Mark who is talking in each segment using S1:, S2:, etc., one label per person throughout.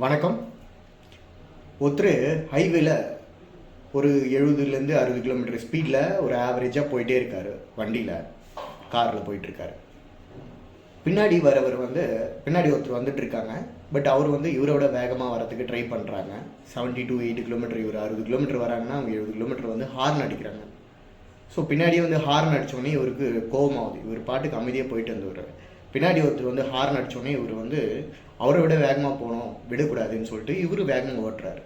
S1: வணக்கம். ஒருத்தர் ஹைவேல ஒரு எழுபதுலேருந்து அறுபது கிலோமீட்டர் ஸ்பீடில் ஒரு ஆவரேஜாக போயிட்டே இருக்கார் வண்டியில் காரில் போயிட்டுருக்காரு. பின்னாடி வரவர் வந்து பின்னாடி ஒருத்தர் வந்துட்டு இருக்காங்க பட் அவர் வந்து இவரோட வேகமாக வரதுக்கு ட்ரை பண்ணுறாங்க 70 டு எயிட்டி கிலோமீட்டர் இவர் அறுபது கிலோமீட்டர் வராங்கன்னா அவங்க எழுபது கிலோமீட்டர் வந்து ஹார்ன் அடிக்கிறாங்க. ஸோ பின்னாடியே வந்து ஹார்ன் அடித்தோடனே இவருக்கு கோபமாகுது இவர் பாட்டுக்கு அமைதியாக போயிட்டு வந்துடுறாரு பின்னாடி ஒருத்தர் வந்து ஹார்ன் அடித்தோடனே இவர் வந்து அவரை விட வேகமாக போகணும் விடக்கூடாதுன்னு சொல்லிட்டு இவர் வேகமாக ஓட்டுறாரு.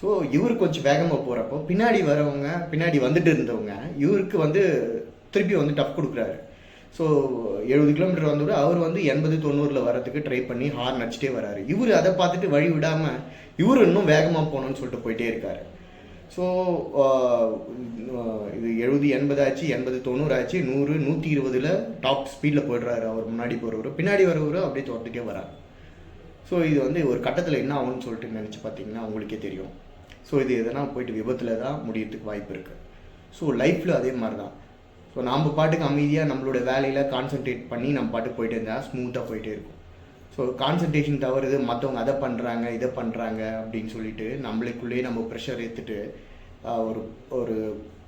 S1: ஸோ இவர் கொஞ்சம் வேகமாக போகிறப்போ பின்னாடி வரவங்க பின்னாடி வந்துட்டு இருந்தவங்க இவருக்கு வந்து திருப்பி வந்து டஃப் கொடுக்குறாரு. ஸோ எழுபது கிலோமீட்டர் வந்தவர் அவர் வந்து எண்பது தொண்ணூறில் வரதுக்கு ட்ரை பண்ணி ஹார்ன் அடிச்சிட்டே வராரு இவர் அதை பார்த்துட்டு வழி விடாமல் இவர் இன்னும் வேகமாக போகணும்னு சொல்லிட்டு போயிட்டே இருக்காரு. ஸோ uh, uh, இது எழுபது எண்பது ஆச்சு எண்பது தொண்ணூறு ஆச்சு நூறு நூற்றி இருபதில் டாப் ஸ்பீடில் போயிடுறாரு அவர் முன்னாடி போகிறவர் பின்னாடி வரவர் அப்படியே தோட்டத்துக்கே வரார். ஸோ இது வந்து ஒரு கட்டத்தில் என்ன ஆகும்னு சொல்லிட்டு நினச்சி பார்த்தீங்கன்னா உங்களுக்கே தெரியும். ஸோ இது எதனா போயிட்டு விபத்தில் தான் முடியறதுக்கு வாய்ப்பு இருக்குது ஸோ லைஃப்பில் அதே மாதிரி தான் ஸோ நம்ம பாட்டுக்கு அமைதியாக நம்மளோட வேலையில் கான்சென்ட்ரேட் பண்ணி நம்ம பாட்டுக்கு போயிட்டே இருந்தால் ஸ்மூத்தாக போயிட்டே இருக்கும். ஸோ கான்சன்ட்ரேஷன் தவறுது மற்றவங்க அதை பண்ணுறாங்க இதை பண்ணுறாங்க அப்படின்னு சொல்லிட்டு நம்மளுக்குள்ளேயே நம்ம ப்ரெஷர் ஏற்றுட்டு ஒரு ஒரு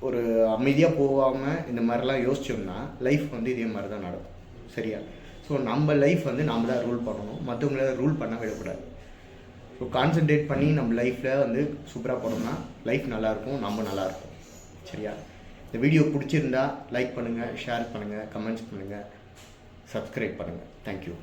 S1: ஒரு அமைதியாக போகாமல் இந்த மாதிரிலாம் யோசிச்சோம்னா லைஃப் வந்து இதே மாதிரி தான் நடக்கும். சரியா? ஸோ நம்ம லைஃப் வந்து நம்ம தான் ரூல் பண்ணணும். மற்றவங்கள ரூல் பண்ண விடக்கூடாது. ஸோ கான்சென்ட்ரேட் பண்ணி நம்ம லைஃப்பில் வந்து சூப்பராக போனோம்னா லைஃப் நல்லாயிருக்கும் நம்ம நல்லாயிருக்கும். சரியா? இந்த வீடியோ பிடிச்சிருந்தா லைக் பண்ணுங்கள் ஷேர் பண்ணுங்கள் கமெண்ட்ஸ் பண்ணுங்கள் சப்ஸ்கிரைப் பண்ணுங்கள் தேங்க்யூ